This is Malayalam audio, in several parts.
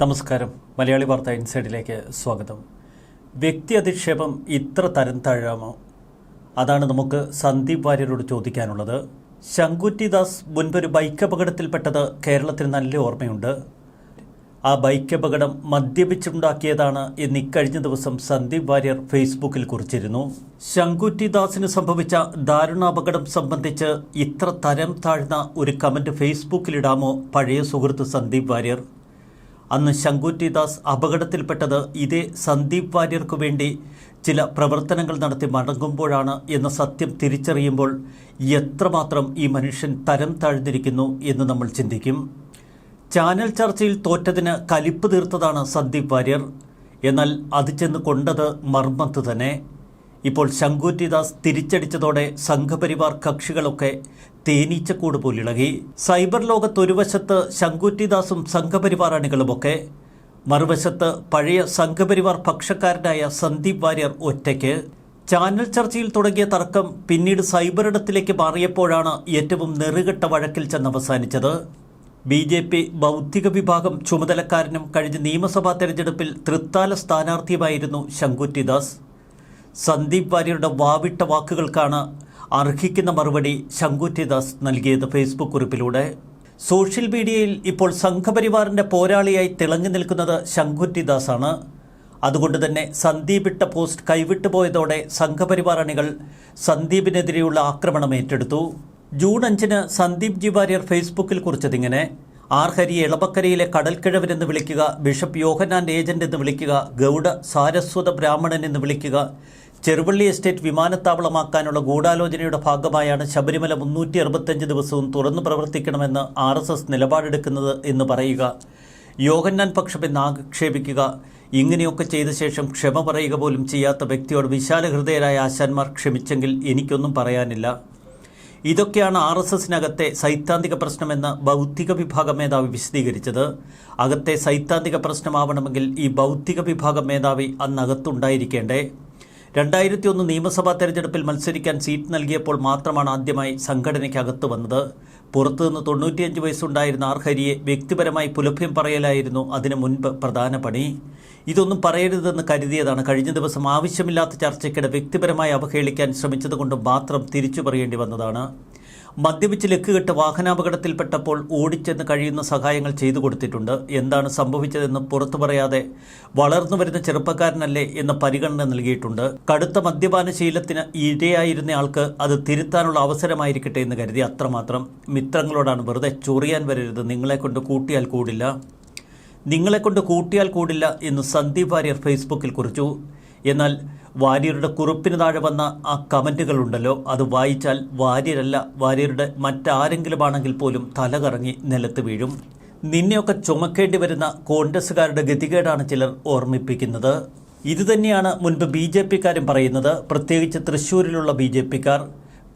നമസ്കാരം. മലയാളി വാർത്ത ഇൻസൈഡിലേക്ക് സ്വാഗതം. വ്യക്തി അധിക്ഷേപം ഇത്ര തരം താഴാമോ? അതാണ് നമുക്ക് സന്ദീപ് വാര്യരോട് ചോദിക്കാനുള്ളത്. ശങ്കുറ്റി ദാസ് മുൻപൊരു ബൈക്ക് അപകടത്തിൽപ്പെട്ടത് കേരളത്തിന് നല്ല ഓർമ്മയുണ്ട്. ആ ബൈക്ക് അപകടം മദ്യപിച്ചുണ്ടാക്കിയതാണ് എന്ന് ഇക്കഴിഞ്ഞ ദിവസം സന്ദീപ് വാര്യർ ഫേസ്ബുക്കിൽ കുറിച്ചിരുന്നു. ശങ്കുറ്റി ദാസിന് സംഭവിച്ച ദാരുണാപകടം സംബന്ധിച്ച് ഇത്ര തരം താഴ്ന്ന ഒരു കമന്റ് ഫേസ്ബുക്കിലിടാമോ പഴയ സുഹൃത്ത് സന്ദീപ് വാര്യർ? അന്ന് ശങ്കുറ്റി ദാസ് അപകടത്തിൽപ്പെട്ടത് ഇതേ സന്ദീപ് വാര്യർക്കു വേണ്ടി ചില പ്രവർത്തനങ്ങൾ നടത്തി മടങ്ങുമ്പോഴാണ് എന്ന സത്യം തിരിച്ചറിയുമ്പോൾ എത്രമാത്രം ഈ മനുഷ്യൻ തരം താഴ്ന്നിരിക്കുന്നു എന്ന് നമ്മൾ ചിന്തിക്കും. ചാനൽ ചർച്ചയിൽ തോറ്റതിന് കലിപ്പ് തീർത്തതാണ് സന്ദീപ് വാര്യർ. എന്നാൽ അത് ചെന്ന് കൊണ്ടത് മർമ്മത്ത് തന്നെ. ഇപ്പോൾ ശങ്കൂറ്റിദാസ് തിരിച്ചടിച്ചതോടെ സംഘപരിവാർ കക്ഷികളൊക്കെ തേനീച്ചക്കൂട് പോലിളകി. സൈബർ ലോകത്ത് ഒരു വശത്ത് ശങ്കൂറ്റിദാസും സംഘപരിവാർ അണികളുമൊക്കെ മറുവശത്ത് പഴയ സംഘപരിവാർ പക്ഷക്കാരനായ സന്ദീപ് വാര്യർ ഒറ്റയ്ക്ക്. ചാനൽ ചർച്ചയിൽ തുടങ്ങിയ തർക്കം പിന്നീട് സൈബറിടത്തിലേക്ക് മാറിയപ്പോഴാണ് ഏറ്റവും നെറുകെട്ട വഴക്കിൽ ചെന്ന് അവസാനിച്ചത് ബി ജെ പി ബൗദ്ധിക വിഭാഗം ചുമതലക്കാരനും കഴിഞ്ഞ നിയമസഭാ തെരഞ്ഞെടുപ്പിൽ തൃത്താല സ്ഥാനാർത്ഥിയുമായിരുന്നു ശങ്കുറ്റിദാസ് സന്ദീപ് വാര്യരുടെ വാവിട്ട വാക്കുകൾക്കാണ് അർഹിക്കുന്ന മറുപടി ശങ്കുറ്റിദാസ് നൽകിയത് ഫേസ്ബുക്ക് കുറിപ്പിലൂടെ. സോഷ്യൽ മീഡിയയിൽ ഇപ്പോൾ സംഘപരിവാറിന്റെ പോരാളിയായി തിളങ്ങി നിൽക്കുന്നത് ശങ്കുറ്റിദാസാണ് അതുകൊണ്ട് തന്നെ സന്ദീപ് ഇട്ട പോസ്റ്റ് കൈവിട്ടുപോയതോടെ സംഘപരിവാർ അണികൾ സന്ദീപിനെതിരെയുള്ള ആക്രമണം ഏറ്റെടുത്തു. ജൂൺ അഞ്ചിന് സന്ദീപ് ജി വാര്യർ ഫേസ്ബുക്കിൽ കുറിച്ചതിങ്ങനെ ആർഹരി ഹരി കടൽക്കിഴവൻ എന്ന് വിളിക്കുക ബിഷപ്പ് യോഹനാൻ ഏജന്റ് എന്ന് വിളിക്കുക ഗൗഡ സാരസ്വത ബ്രാഹ്മണൻ എന്ന് വിളിക്കുക ചെറുവള്ളി എസ്റ്റേറ്റ് വിമാനത്താവളമാക്കാനുള്ള ഗൂഢാലോചനയുടെ ഭാഗമായാണ് ശബരിമല മുന്നൂറ്റി അറുപത്തഞ്ച് ദിവസവും തുറന്നു പ്രവർത്തിക്കണമെന്ന് ആർ എസ് എസ് നിലപാടെടുക്കുന്നത് എന്ന് പറയുക. യോഹന്നാൻ പക്ഷമെന്ന് ആക്ഷേപിക്കുക ഇങ്ങനെയൊക്കെ ചെയ്ത ശേഷം ക്ഷമ പറയുക പോലും ചെയ്യാത്ത വ്യക്തിയോട് വിശാല ഹൃദയരായ ആശാന്മാർ ക്ഷമിച്ചെങ്കിൽ എനിക്കൊന്നും പറയാനില്ല. ഇതൊക്കെയാണ് ആർ എസ് എസിനകത്തെ സൈദ്ധാന്തിക പ്രശ്നമെന്ന് ബൗദ്ധിക വിഭാഗം മേധാവി വിശദീകരിച്ചത്. അകത്തെ സൈദ്ധാന്തിക പ്രശ്നമാവണമെങ്കിൽ ഈ ബൗദ്ധിക വിഭാഗം മേധാവി അന്നകത്തുണ്ടായിരിക്കേണ്ടേ. രണ്ടായിരത്തി ഒന്ന് നിയമസഭാ തെരഞ്ഞെടുപ്പിൽ മത്സരിക്കാൻ സീറ്റ് നൽകിയപ്പോൾ മാത്രമാണ് ആദ്യമായി സംഘടനയ്ക്കകത്ത് വന്നത്. പുറത്തുനിന്ന് തൊണ്ണൂറ്റിയഞ്ച് വയസ്സുണ്ടായിരുന്ന ആർഹരിയെ വ്യക്തിപരമായി പുലഭ്യം പറയലായിരുന്നു അതിനു മുൻപ് പ്രധാന പണി. ഇതൊന്നും പറയരുതെന്ന് കരുതിയതാണ് കഴിഞ്ഞ ദിവസം ആവശ്യമില്ലാത്ത ചർച്ചയ്ക്കിടെ വ്യക്തിപരമായി അവഹേളിക്കാൻ ശ്രമിച്ചതുകൊണ്ട് മാത്രം തിരിച്ചു പറയേണ്ടി വന്നതാണ്. മദ്യപിച്ച് ലക്കുകെട്ട് വാഹനാപകടത്തിൽപ്പെട്ടപ്പോൾ ഓടിച്ചെന്ന് കഴിയുന്ന സഹായങ്ങൾ ചെയ്തു കൊടുത്തിട്ടുണ്ട്. എന്താണ് സംഭവിച്ചതെന്ന് പുറത്തു പറയാതെ വളർന്നു വരുന്ന ചെറുപ്പക്കാരനല്ലേ എന്ന പരിഗണന നൽകിയിട്ടുണ്ട്. കടുത്ത മദ്യപാന ശീലത്തിന് ഇരയായിരുന്ന ആൾക്ക് അത് തിരുത്താനുള്ള അവസരമായിരിക്കട്ടെ എന്ന് കരുതി അത്രമാത്രം. മിത്രങ്ങളോടാണ് വെറുതെ ചൊറിയാൻ വരരുത്. നിങ്ങളെ കൊണ്ട് കൂട്ടിയാൽ കൂടില്ല. നിങ്ങളെ കൊണ്ട് കൂട്ടിയാൽ കൂടില്ല എന്ന് സന്ദീപ് വാര്യർ ഫേസ്ബുക്കിൽ കുറിച്ചു. എന്നാൽ വാര്യരുടെ കുറിപ്പിന് താഴെ വന്ന ആ കമന്റുകളുണ്ടല്ലോ അത് വായിച്ചാൽ വാര്യരല്ല വാര്യരുടെ മറ്റാരെങ്കിലും ആണെങ്കിൽ പോലും തലകറങ്ങി നിലത്ത് വീഴും. നിന്നെയൊക്കെ ചുമക്കേണ്ടി വരുന്ന കോൺഗ്രസ്സുകാരുടെ ഗതികേടാണ് ചിലർ ഓർമ്മിപ്പിക്കുന്നത്. ഇതുതന്നെയാണ് മുൻപ് ബി ജെ പിക്കാരും പറയുന്നത്. പ്രത്യേകിച്ച് തൃശ്ശൂരിലുള്ള ബി ജെ പിക്കാർ.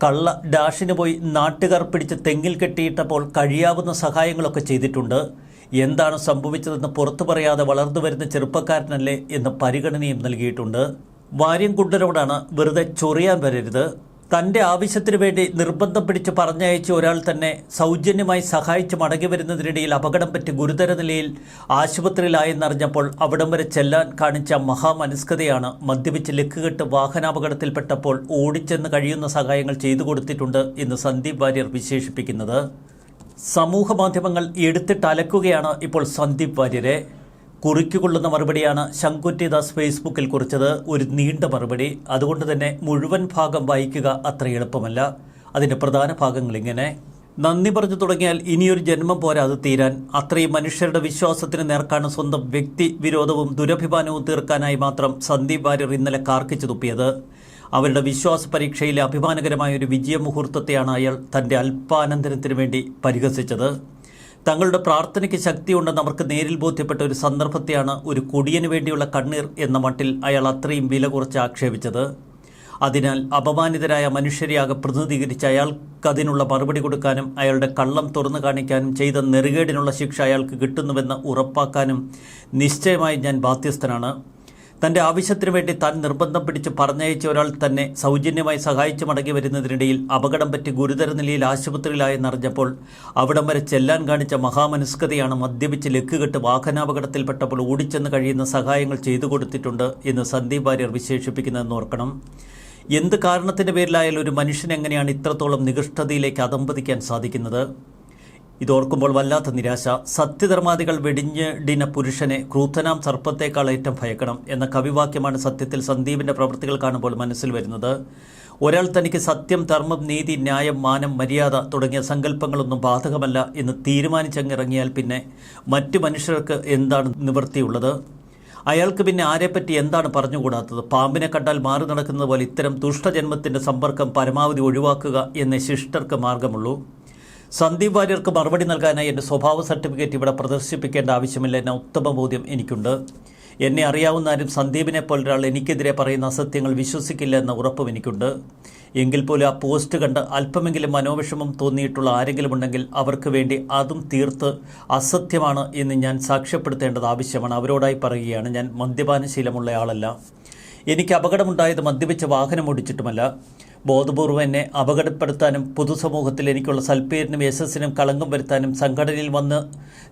കള്ള ഡാഷിന് പോയി നാട്ടുകാർ പിടിച്ച് തെങ്ങിൽ കെട്ടിയിട്ടപ്പോൾ കഴിയാവുന്ന സഹായങ്ങളൊക്കെ ചെയ്തിട്ടുണ്ട്. എന്താണ് സംഭവിച്ചതെന്ന് പുറത്തു പറയാതെ വളർന്നു വരുന്ന ചെറുപ്പക്കാരനല്ലേ എന്ന പരിഗണനയും നൽകിയിട്ടുണ്ട്. വാര്യം കുണ്ടരോടാണ് വെറുതെ ചൊറിയാൻ വരരുത്. തന്റെ ആവശ്യത്തിനു വേണ്ടി നിർബന്ധം പിടിച്ച് പറഞ്ഞയച്ച ഒരാൾ തന്നെ സൗജന്യമായി സഹായിച്ച് മടങ്ങി വരുന്നതിനിടയിൽ അപകടം പറ്റി ഗുരുതര നിലയിൽ ആശുപത്രിയിലായെന്നറിഞ്ഞപ്പോൾ അവിടം വരെ ചെല്ലാൻ കാണിച്ച മഹാമനസ്കതയാണ് മദ്യപിച്ച് ലക്കുകെട്ട് വാഹനാപകടത്തിൽപ്പെട്ടപ്പോൾ ഓടിച്ചെന്ന് കഴിയുന്ന സഹായങ്ങൾ ചെയ്തു കൊടുത്തിട്ടുണ്ട് എന്ന് സന്ദീപ് വാര്യർ വിശേഷിപ്പിക്കുന്നത്. സമൂഹ മാധ്യമങ്ങൾ എടുത്തിട്ടലക്കുകയാണ് ഇപ്പോൾ സന്ദീപ് വാര്യരെ. കുറിക്കുകൊള്ളുന്ന മറുപടിയാണ് ശങ്കുറ്റിദാസ് ഫേസ്ബുക്കിൽ കുറിച്ചത്. ഒരു നീണ്ട മറുപടി. അതുകൊണ്ട് തന്നെ മുഴുവൻ ഭാഗം വായിക്കുക അത്ര എളുപ്പമല്ല. അതിന്റെ പ്രധാന ഭാഗങ്ങൾ ഇങ്ങനെ. നന്ദി പറഞ്ഞു തുടങ്ങിയാൽ ഇനിയൊരു ജന്മം പോരാ അത് തീരാൻ. അത്രയും മനുഷ്യരുടെ വിശ്വാസത്തിന് നേർക്കാണ് സ്വന്തം വ്യക്തി വിരോധവും ദുരഭിമാനവും തീർക്കാനായി മാത്രം സന്ദീപ് വാര്യർ ഇന്നലെ കാർക്കിച്ചു തുപ്പിയത്. അവരുടെ വിശ്വാസ പരീക്ഷയിലെ അഭിമാനകരമായ ഒരു വിജയ മുഹൂർത്തത്തെയാണ് അയാൾ തന്റെ അല്പാനന്ദനത്തിനു വേണ്ടി പരിഹസിച്ചത്. തങ്ങളുടെ പ്രാർത്ഥനയ്ക്ക് ശക്തിയുണ്ടെന്ന് അവർക്ക് നേരിൽ ബോധ്യപ്പെട്ട ഒരു സന്ദർഭത്തെയാണ് ഒരു കൊടിയന് വേണ്ടിയുള്ള കണ്ണീർ എന്ന മട്ടിൽ അയാൾ അത്രയും വില കുറച്ച് ആക്ഷേപിച്ചത്. അതിനാൽ അപമാനിതരായ മനുഷ്യരെയാകെ പ്രതിനിധീകരിച്ച് അയാൾക്കതിനുള്ള മറുപടി കൊടുക്കാനും അയാളുടെ കള്ളം തുറന്നു കാണിക്കാനും ചെയ്ത നെറുകേടിനുള്ള ശിക്ഷ അയാൾക്ക് കിട്ടുന്നുവെന്ന് ഉറപ്പാക്കാനും നിശ്ചയമായി ഞാൻ ബാധ്യസ്ഥനാണ്. തന്റെ ആവശ്യത്തിനു വേണ്ടി താൻ നിർബന്ധം പിടിച്ച് പറഞ്ഞയച്ച ഒരാൾ തന്നെ സൗജന്യമായി സഹായിച്ചു മടങ്ങി വരുന്നതിനിടയിൽ അപകടം പറ്റി ഗുരുതര നിലയിൽ ആശുപത്രിയിലായെന്നറിഞ്ഞപ്പോൾ അവിടം വരെ ചെല്ലാൻ കാണിച്ച മഹാമനസ്കതയാണ് മദ്യപിച്ച് ലക്കുകെട്ട് വാഹനാപകടത്തിൽപ്പെട്ടപ്പോൾ ഓടിച്ചെന്ന് കഴിയുന്ന സഹായങ്ങൾ ചെയ്തു കൊടുത്തിട്ടുണ്ട് എന്ന് സന്ദീപ് വാര്യർ വിശേഷിപ്പിക്കുന്നതെന്ന് ഓർക്കണം. എന്ത് കാരണത്തിന്റെ പേരിലായാലും ഒരു മനുഷ്യൻ എങ്ങനെയാണ് ഇത്രത്തോളം നികൃഷ്ടതയിലേക്ക് അതമ്പതിക്കാൻ സാധിക്കുന്നത്? ഇതോർക്കുമ്പോൾ വല്ലാത്ത നിരാശ. സത്യധർമാദികൾ വെടിഞ്ഞിടിന പുരുഷനെ ക്രൂത്തനാം സർപ്പത്തേക്കാൾ ഏറ്റവും ഭയക്കണം എന്ന കവിവാക്യമാണ് സത്യത്തിൽ സന്ദീപിന്റെ പ്രവൃത്തികൾ കാണുമ്പോൾ മനസ്സിൽ വരുന്നത്. ഒരാൾ തനിക്ക് സത്യം ധർമ്മം നീതി ന്യായം മാനം മര്യാദ തുടങ്ങിയ സങ്കല്പങ്ങളൊന്നും ബാധകമല്ല എന്ന് തീരുമാനിച്ചങ്ങിറങ്ങിയാൽ പിന്നെ മറ്റു മനുഷ്യർക്ക് എന്താണ് നിവൃത്തിയുള്ളത്? അയാൾക്ക് പിന്നെ ആരെപ്പറ്റി എന്താണ് പറഞ്ഞുകൂടാത്തത്? പാമ്പിനെ കണ്ടാൽ മാറി നടക്കുന്നത് പോലെ ഇത്തരം ദുഷ്ടജന്മത്തിന്റെ സമ്പർക്കം പരമാവധി ഒഴിവാക്കുക എന്നേ ശിഷ്ടർക്ക് മാർഗമുള്ളൂ. സന്ദീപ് വാര്യർക്ക് മറുപടി നൽകാനായി എന്റെ സ്വഭാവ സർട്ടിഫിക്കറ്റ് ഇവിടെ പ്രദർശിപ്പിക്കേണ്ട ആവശ്യമില്ല. എന്ന ഉത്തമ ബോധ്യം എനിക്കുണ്ട്. എന്നെ അറിയാവുന്ന ആരും സന്ദീപിനെ പോലൊരാൾ എനിക്കെതിരെ പറയുന്ന അസത്യങ്ങൾ വിശ്വസിക്കില്ല എന്ന ഉറപ്പും എനിക്കുണ്ട്. എങ്കിൽ പോലും ആ പോസ്റ്റ് കണ്ട് അല്പമെങ്കിലും മനോവിഷമം തോന്നിയിട്ടുള്ള ആരെങ്കിലും ഉണ്ടെങ്കിൽ അവർക്ക് വേണ്ടി അതും തീർത്ത് അസത്യമാണ് എന്ന് ഞാൻ സാക്ഷ്യപ്പെടുത്തേണ്ടത് ആവശ്യമാണ്. അവരോടായി പറയുകയാണ്. ഞാൻ മദ്യപാനശീലമുള്ള ആളല്ല. എനിക്ക് അപകടമുണ്ടായത് മദ്യപിച്ച വാഹനം ഓടിച്ചിട്ടുമല്ല. ബോധപൂർവം എന്നെ അപകടപ്പെടുത്താനും പൊതുസമൂഹത്തിൽ എനിക്കുള്ള സൽപ്പേരിനും യശസ്സിനും കളങ്കം വരുത്താനും സംഘടനയിൽ വന്ന്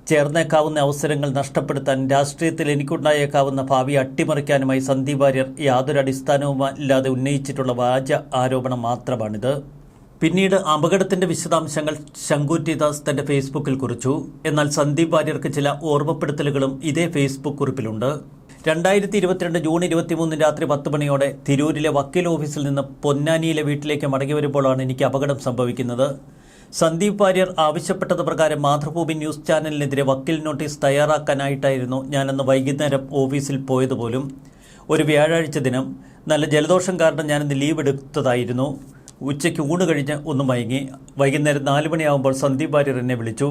ചേർന്നേക്കാവുന്ന അവസരങ്ങൾ നഷ്ടപ്പെടുത്താനും രാഷ്ട്രീയത്തിൽ എനിക്കുണ്ടായേക്കാവുന്ന ഭാവി അട്ടിമറിക്കാനുമായി സന്ദീപ് വാര്യർ യാതൊരു അടിസ്ഥാനവുമില്ലാതെ ഉന്നയിച്ചിട്ടുള്ള വ്യാജ ആരോപണം മാത്രമാണിത്. പിന്നീട് അപകടത്തിന്റെ വിശദാംശങ്ങൾ ശങ്കൂറ്റിദാസ് തന്റെ ഫേസ്ബുക്കിൽ കുറിച്ചു. എന്നാൽ സന്ദീപ് വാര്യർക്ക് ചില ഓർമ്മപ്പെടുത്തലുകളും ഇതേ ഫേസ്ബുക്ക് കുറിപ്പിലുണ്ട്. രണ്ടായിരത്തി ഇരുപത്തിരണ്ട് ജൂൺ ഇരുപത്തിമൂന്ന് രാത്രി പത്ത് മണിയോടെ തിരൂരിലെ വക്കീൽ ഓഫീസിൽ നിന്ന് പൊന്നാനിയിലെ വീട്ടിലേക്ക് മടങ്ങി വരുമ്പോഴാണ് എനിക്ക് അപകടം സംഭവിക്കുന്നത്. സന്ദീപ് വാര്യർ ആവശ്യപ്പെട്ടത് പ്രകാരം മാതൃഭൂമി ന്യൂസ് ചാനലിനെതിരെ വക്കീൽ നോട്ടീസ് തയ്യാറാക്കാനായിട്ടായിരുന്നു ഞാനന്ന് വൈകുന്നേരം ഓഫീസിൽ പോയതുപോലും. ഒരു വ്യാഴാഴ്ച ദിനം. നല്ല ജലദോഷം കാരണം ഞാനിന്ന് ലീവ് എടുത്തതായിരുന്നു. ഉച്ചയ്ക്ക് ഊണ് കഴിഞ്ഞ് ഒന്ന് മയങ്ങി. വൈകുന്നേരം നാല് മണിയാകുമ്പോൾ സന്ദീപ് വാര്യർ എന്നെ വിളിച്ചു.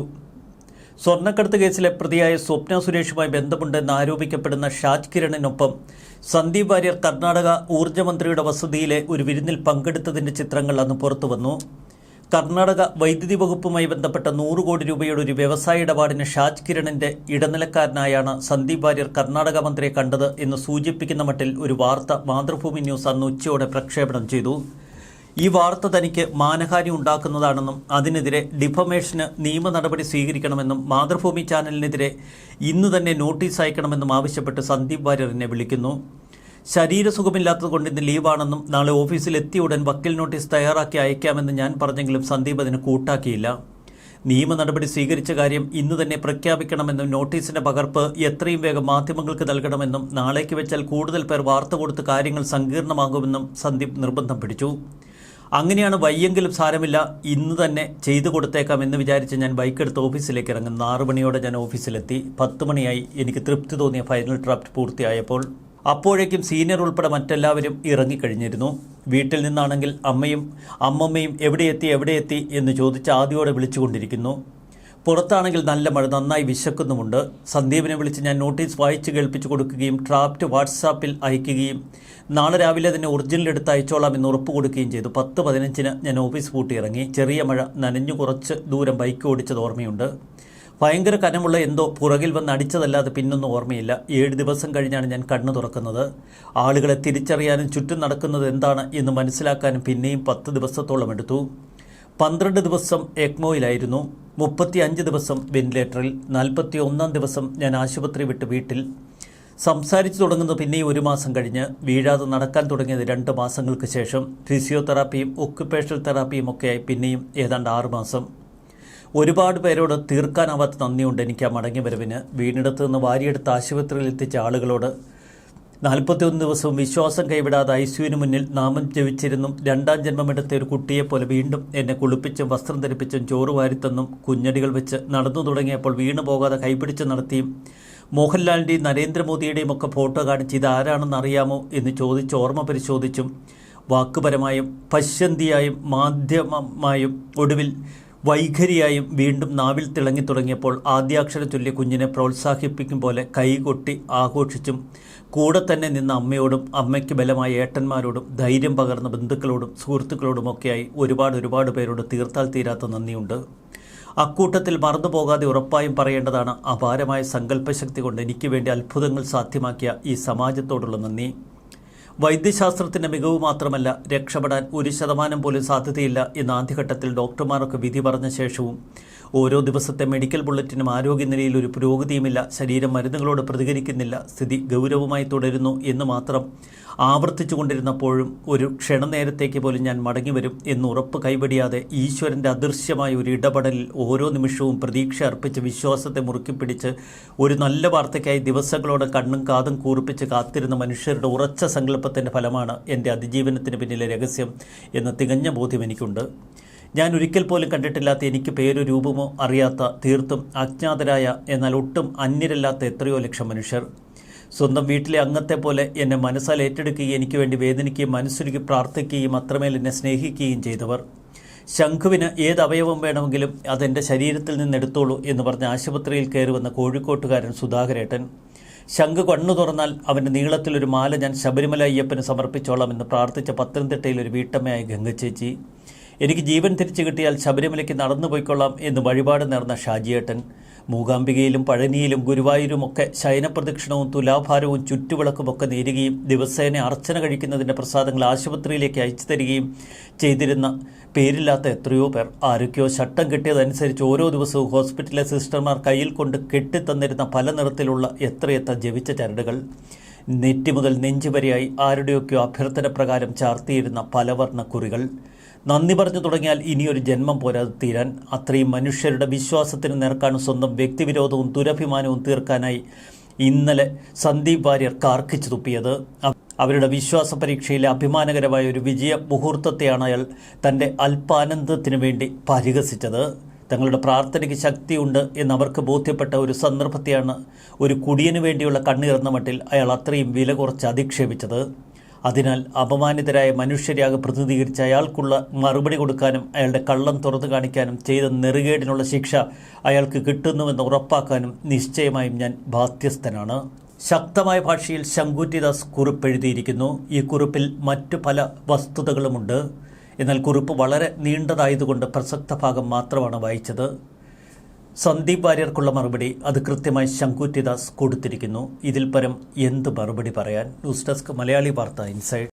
സ്വർണക്കടത്ത് കേസിലെ പ്രതിയായ സ്വപ്ന സുരേഷുമായി ബന്ധമുണ്ടെന്ന് ആരോപിക്കപ്പെടുന്ന ഷാജ് കിരണിനൊപ്പം സന്ദീപ് വാര്യർ കർണാടക ഊർജമന്ത്രിയുടെ വസതിയിലെ ഒരു വിരുന്നിൽ പങ്കെടുത്തതിന്റെ ചിത്രങ്ങൾ അന്ന് പുറത്തുവന്നു. കർണാടക വൈദ്യുതി വകുപ്പുമായി ബന്ധപ്പെട്ട നൂറ് കോടി രൂപയുടെ ഒരു വ്യവസായ ഇടപാടിന് ഷാജ് കിരണിന്റെ ഇടനിലക്കാരനായാണ് സന്ദീപ് വാര്യർ കർണാടക മന്ത്രിയെ കണ്ടത് എന്ന് സൂചിപ്പിക്കുന്ന മട്ടിൽ ഒരു വാർത്ത മാതൃഭൂമി ന്യൂസ് അന്ന് ഉച്ചയോടെ പ്രക്ഷേപണം ചെയ്തു. ഈ വാർത്ത തനിക്ക് മാനഹാനി ഉണ്ടാക്കുന്നതാണെന്നും അതിനെതിരെ ഡിഫമേഷന് നിയമ നടപടി സ്വീകരിക്കണമെന്നും മാതൃഭൂമി ചാനലിനെതിരെ ഇന്ന് തന്നെ നോട്ടീസ് അയക്കണമെന്നും ആവശ്യപ്പെട്ട് സന്ദീപ് വാര്യറിനെ വിളിക്കുന്നു. ശരീരസുഖമില്ലാത്തതുകൊണ്ട് ഇന്ന് ലീവാണെന്നും നാളെ ഓഫീസിൽ എത്തിയ ഉടൻ വക്കീൽ നോട്ടീസ് തയ്യാറാക്കി അയക്കാമെന്ന് ഞാൻ പറഞ്ഞെങ്കിലും സന്ദീപ് അതിന് കൂട്ടാക്കിയില്ല. നിയമ നടപടി സ്വീകരിച്ച കാര്യം ഇന്ന് തന്നെ പ്രഖ്യാപിക്കണമെന്നും നോട്ടീസിന്റെ പകർപ്പ് എത്രയും വേഗം മാധ്യമങ്ങൾക്ക് നൽകണമെന്നും നാളേക്ക് വെച്ചാൽ കൂടുതൽ പേർ വാർത്ത കൊടുത്ത് കാര്യങ്ങൾ സങ്കീർണമാകുമെന്നും സന്ദീപ് നിർബന്ധം പിടിച്ചു. അങ്ങനെയാണ് വയ്യെങ്കിലും സാരമില്ല ഇന്ന് തന്നെ ചെയ്തു കൊടുത്തേക്കാം എന്ന് വിചാരിച്ച് ഞാൻ ബൈക്ക് എടുത്ത് ഓഫീസിലേക്ക് ഇറങ്ങുന്നു. ആറു മണിയോടെ ഞാൻ ഓഫീസിലെത്തി. പത്ത് മണിയായി എനിക്ക് തൃപ്തി തോന്നിയ ഫൈനൽ ഡ്രാഫ്റ്റ് പൂർത്തിയായപ്പോൾ അപ്പോഴേക്കും സീനിയർ ഉൾപ്പെടെ മറ്റെല്ലാവരും ഇറങ്ങിക്കഴിഞ്ഞിരുന്നു. വീട്ടിൽ നിന്നാണെങ്കിൽ അമ്മയും അമ്മമ്മയും എവിടെയെത്തി എവിടെയെത്തി എന്ന് ചോദിച്ച് ആദ്യോടെ വിളിച്ചുകൊണ്ടിരിക്കുന്നു. പുറത്താണെങ്കിൽ നല്ല മഴ നന്നായി വിശക്കുന്നുമുണ്ട്. സന്ദീപിനെ വിളിച്ച് ഞാൻ നോട്ടീസ് വായിച്ച് കേൾപ്പിച്ചു കൊടുക്കുകയും ട്രാപ്റ്റ് വാട്സാപ്പിൽ അയക്കുകയും നാളെ രാവിലെ തന്നെ ഒറിജിനൽ എടുത്ത് അയച്ചോളാം എന്ന് ഉറപ്പ് കൊടുക്കുകയും ചെയ്തു. പത്ത് പതിനഞ്ചിന് ഞാൻ ഓഫീസ് പൂട്ടിയിറങ്ങി. ചെറിയ മഴ നനഞ്ഞു കുറച്ച് ദൂരം ബൈക്ക് ഓടിച്ചത് ഓർമ്മയുണ്ട്. ഭയങ്കര കനമുള്ള എന്തോ പുറകിൽ വന്ന് അടിച്ചതല്ലാതെ പിന്നൊന്നും ഓർമ്മയില്ല. ഏഴ് ദിവസം കഴിഞ്ഞാണ് ഞാൻ കണ്ണു തുറക്കുന്നത്. ആളുകളെ തിരിച്ചറിയാനും ചുറ്റും നടക്കുന്നത് എന്താണ് എന്ന് മനസ്സിലാക്കാനും പിന്നെയും പത്ത് ദിവസത്തോളം എടുത്തു. പന്ത്രണ്ട് ദിവസം എക്മോയിലായിരുന്നു. മുപ്പത്തി അഞ്ച് ദിവസം വെന്റിലേറ്ററിൽ. നാൽപ്പത്തി ഒന്നാം ദിവസം ഞാൻ ആശുപത്രി വിട്ട് വീട്ടിൽ. സംസാരിച്ചു തുടങ്ങുന്നത് പിന്നെയും ഒരു മാസം കഴിഞ്ഞ് വീഴാതെ നടക്കാൻ തുടങ്ങിയത് രണ്ട് മാസങ്ങൾക്ക് ശേഷം. ഫിസിയോതെറാപ്പിയും ഒക്യുപ്പേഷണൽ തെറാപ്പിയും ഒക്കെയായി പിന്നെയും ഏതാണ്ട് ആറ് മാസം. ഒരുപാട് പേരോട് തീർക്കാനാവാത്ത നന്ദിയുണ്ട് എനിക്ക് ആ മടങ്ങി വരവിന് വീടിനടുത്ത് നിന്ന് വാരിയെടുത്ത് ആശുപത്രിയിൽ എത്തിച്ച ആളുകളോട് നാൽപ്പത്തിയൊന്ന് ദിവസവും വിശ്വാസം കൈവിടാതെ ഐസ്യുവിന് മുന്നിൽ നാമം ജവിച്ചിരുന്നും രണ്ടാം ജന്മമെടുത്ത ഒരു കുട്ടിയെപ്പോലെ വീണ്ടും എന്നെ കുളിപ്പിച്ചും വസ്ത്രം ധരിപ്പിച്ചും ചോറ് വാരിത്തെന്നും കുഞ്ഞടികൾ വെച്ച് നടന്നു തുടങ്ങിയപ്പോൾ വീണു പോകാതെ കൈപിടിച്ച് നടത്തിയും മോഹൻലാലിന്റെയും നരേന്ദ്രമോദിയുടെയും ഒക്കെ ഫോട്ടോ കാണിച്ച് ഇത് ആരാണെന്ന് അറിയാമോ എന്ന് ചോദിച്ച് ഓർമ്മ പരിശോധിച്ചും വാക്കുപരമായും പശ്യന്തിയായും മാധ്യമമായും ഒടുവിൽ വൈഖരിയായും വീണ്ടും നാവിൽ തിളങ്ങി തുടങ്ങിയപ്പോൾ ആദ്യാക്ഷര ചൊല്ലിയ കുഞ്ഞിനെ പ്രോത്സാഹിപ്പിക്കും പോലെ കൈകൊട്ടി ആഘോഷിച്ചും കൂടെ തന്നെ നിന്ന അമ്മയോടും അമ്മയ്ക്ക് ബലമായ ഏട്ടന്മാരോടും ധൈര്യം പകർന്ന ബന്ധുക്കളോടും സുഹൃത്തുക്കളോടുമൊക്കെയായി ഒരുപാട് ഒരുപാട് പേരോട് തീർത്താൽ തീരാത്ത നന്ദിയുണ്ട്. അക്കൂട്ടത്തിൽ മറന്നുപോകാതെ ഉറപ്പായും പറയേണ്ടതാണ് അപാരമായ സങ്കല്പശക്തി കൊണ്ട് എനിക്ക് വേണ്ടി അത്ഭുതങ്ങൾ സാധ്യമാക്കിയ ഈ സമാജത്തോടുള്ള നന്ദി. വൈദ്യശാസ്ത്രത്തിന്റെ മികവ് മാത്രമല്ല രക്ഷപ്പെടാൻ ഒരു ശതമാനം പോലും സാധ്യതയില്ല എന്ന ആദ്യഘട്ടത്തിൽ ഡോക്ടർമാരൊക്കെ വിധി പറഞ്ഞ ശേഷവും. ഓരോ ദിവസത്തെ മെഡിക്കൽ ബുള്ളറ്റിനും ആരോഗ്യനിലയിൽ ഒരു പുരോഗതിയുമില്ല. ശരീരം മരുന്നുകളോട് പ്രതികരിക്കുന്നില്ല. സ്ഥിതി ഗൗരവമായി തുടരുന്നു എന്ന് മാത്രം ആവർത്തിച്ചു കൊണ്ടിരുന്നപ്പോഴും ഒരു ക്ഷണനേരത്തേക്ക് പോലും ഞാൻ മടങ്ങി വരും എന്ന് ഉറപ്പ് കൈവടിയാതെ ഈശ്വരന്റെ അദൃശ്യമായ ഒരു ഇടപെടലിൽ ഓരോ നിമിഷവും പ്രതീക്ഷ അർപ്പിച്ച് വിശ്വാസത്തെ മുറുക്കി പിടിച്ച് ഒരു നല്ല വാർത്തയ്ക്കായി ദിവസങ്ങളോടെ കണ്ണും കാതും കൂർപ്പിച്ച് കാത്തിരുന്ന മനുഷ്യരുടെ ഉറച്ച സങ്കല്പത്തിന്റെ ഫലമാണ് എന്റെ അതിജീവനത്തിന് പിന്നിലെ രഹസ്യം എന്ന തികഞ്ഞ ബോധ്യം എനിക്കുണ്ട്. ഞാൻ ഒരിക്കൽ പോലും കണ്ടിട്ടില്ലാത്ത എനിക്ക് പേരോ രൂപമോ അറിയാത്ത തീർത്തും അജ്ഞാതരായ എന്നാൽ ഒട്ടും അന്യരല്ലാത്ത എത്രയോ ലക്ഷം മനുഷ്യർ. സ്വന്തം വീട്ടിലെ അംഗത്തെ പോലെ എന്നെ മനസ്സാൽ ഏറ്റെടുക്കുകയും എനിക്ക് വേണ്ടി വേദനിക്കുകയും മനസ്സുരുക്കി പ്രാർത്ഥിക്കുകയും അത്രമേൽ എന്നെ സ്നേഹിക്കുകയും ചെയ്തവർ. ശംഖുവിന് ഏത് അവയവം വേണമെങ്കിലും അതെന്റെ ശരീരത്തിൽ നിന്ന് എടുത്തോളൂ എന്ന് പറഞ്ഞ് ആശുപത്രിയിൽ കയറി വന്ന കോഴിക്കോട്ടുകാരൻ സുധാകരേട്ടൻ. ശംഖ് കണ്ണു തുറന്നാൽ അവന്റെ നീളത്തിലൊരു മാല ഞാൻ ശബരിമല അയ്യപ്പന് സമർപ്പിച്ചോളാം എന്ന് പ്രാർത്ഥിച്ച പത്തനംതിട്ടയിൽ ഒരു വീട്ടമ്മയായ ഗംഗച്ചേച്ചി എനിക്ക് ജീവൻ തിരിച്ചു കിട്ടിയാൽ ശബരിമലയ്ക്ക് നടന്നു പോയിക്കൊള്ളാം എന്ന് വഴിപാട് നേർന്ന ഷാജിയേട്ടൻ. മൂകാംബികയിലും പഴനിയിലും ഗുരുവായൂരുമൊക്കെ ശയനപ്രദക്ഷിണവും തുലാഭാരവും ചുറ്റുവിളക്കുമൊക്കെ നേരുകയും ദിവസേന അർച്ചന കഴിക്കുന്നതിന്റെ പ്രസാദങ്ങൾ ആശുപത്രിയിലേക്ക് അയച്ചു തരികയും ചെയ്തിരുന്ന പേരില്ലാത്ത എത്രയോ പേർ ആരൊക്കെയോ ശട്ടം കെട്ടിയതനുസരിച്ച് ഓരോ ദിവസവും ഹോസ്പിറ്റലിലെ സിസ്റ്റർമാർ കയ്യിൽ കൊണ്ട് കെട്ടിത്തന്നിരുന്ന പല നിറത്തിലുള്ള എത്രയെത്ര ജവിച്ച ചരടുകൾ. നെറ്റി മുതൽ നെഞ്ചു ആരുടെയൊക്കെയോ അഭ്യർത്ഥന പ്രകാരം ചാർത്തിയിരുന്ന പലവർണ കുറികൾ നന്ദി പറഞ്ഞു തുടങ്ങിയാൽ ഇനിയൊരു ജന്മം പോരാതെ തീരാൻ. അത്രയും മനുഷ്യരുടെ വിശ്വാസത്തിന് നേർക്കാണ് സ്വന്തം വ്യക്തിവിരോധവും ദുരഭിമാനവും തീർക്കാനായി ഇന്നലെ സന്ദീപ് വാര്യർ കാർക്കിച്ചു തുപ്പിയത്. അവരുടെ വിശ്വാസ പരീക്ഷയിലെ അഭിമാനകരമായ ഒരു വിജയ മുഹൂർത്തത്തെയാണ് അയാൾ തന്റെ അല്പാനന്ദത്തിനു വേണ്ടി പരിഹസിച്ചത്. തങ്ങളുടെ പ്രാർത്ഥനയ്ക്ക് ശക്തിയുണ്ട് എന്നവർക്ക് ബോധ്യപ്പെട്ട ഒരു സന്ദർഭത്തെയാണ് ഒരു കുടിയനു വേണ്ടിയുള്ള കണ്ണീർന്ന മട്ടിൽ അയാൾ അത്രയും വില കുറച്ച് അധിക്ഷേപിച്ചത്. അതിനാൽ അപമാനിതരായ മനുഷ്യരെയാകെ പ്രതിനിധീകരിച്ച് അയാൾക്കുള്ള മറുപടി കൊടുക്കാനും അയാളുടെ കള്ളം തുറന്നു കാണിക്കാനും ചെയ്ത നെറുകേടിനുള്ള ശിക്ഷ അയാൾക്ക് കിട്ടുന്നുവെന്ന് ഉറപ്പാക്കാനും നിശ്ചയമായും ഞാൻ ബാധ്യസ്ഥനാണ്. ശക്തമായ ഭാഷയിൽ ശങ്കുറ്റിദാസ് കുറിപ്പ് എഴുതിയിരിക്കുന്നു. ഈ കുറിപ്പിൽ മറ്റു പല വസ്തുതകളുമുണ്ട്. എന്നാൽ കുറിപ്പ് വളരെ നീണ്ടതായതുകൊണ്ട് പ്രസക്ത ഭാഗം മാത്രമാണ് വായിച്ചത്. സന്ദീപ് വാര്യർക്കുള്ള മറുപടി അത് കൃത്യമായി ശങ്കുറ്റിദാസ് കൊടുത്തിരിക്കുന്നു. ഇതിൽ പരം എന്ത് മറുപടി പറയാൻ? ന്യൂസ് ഡെസ്ക് മലയാളി വാർത്ത ഇൻസൈഡ്.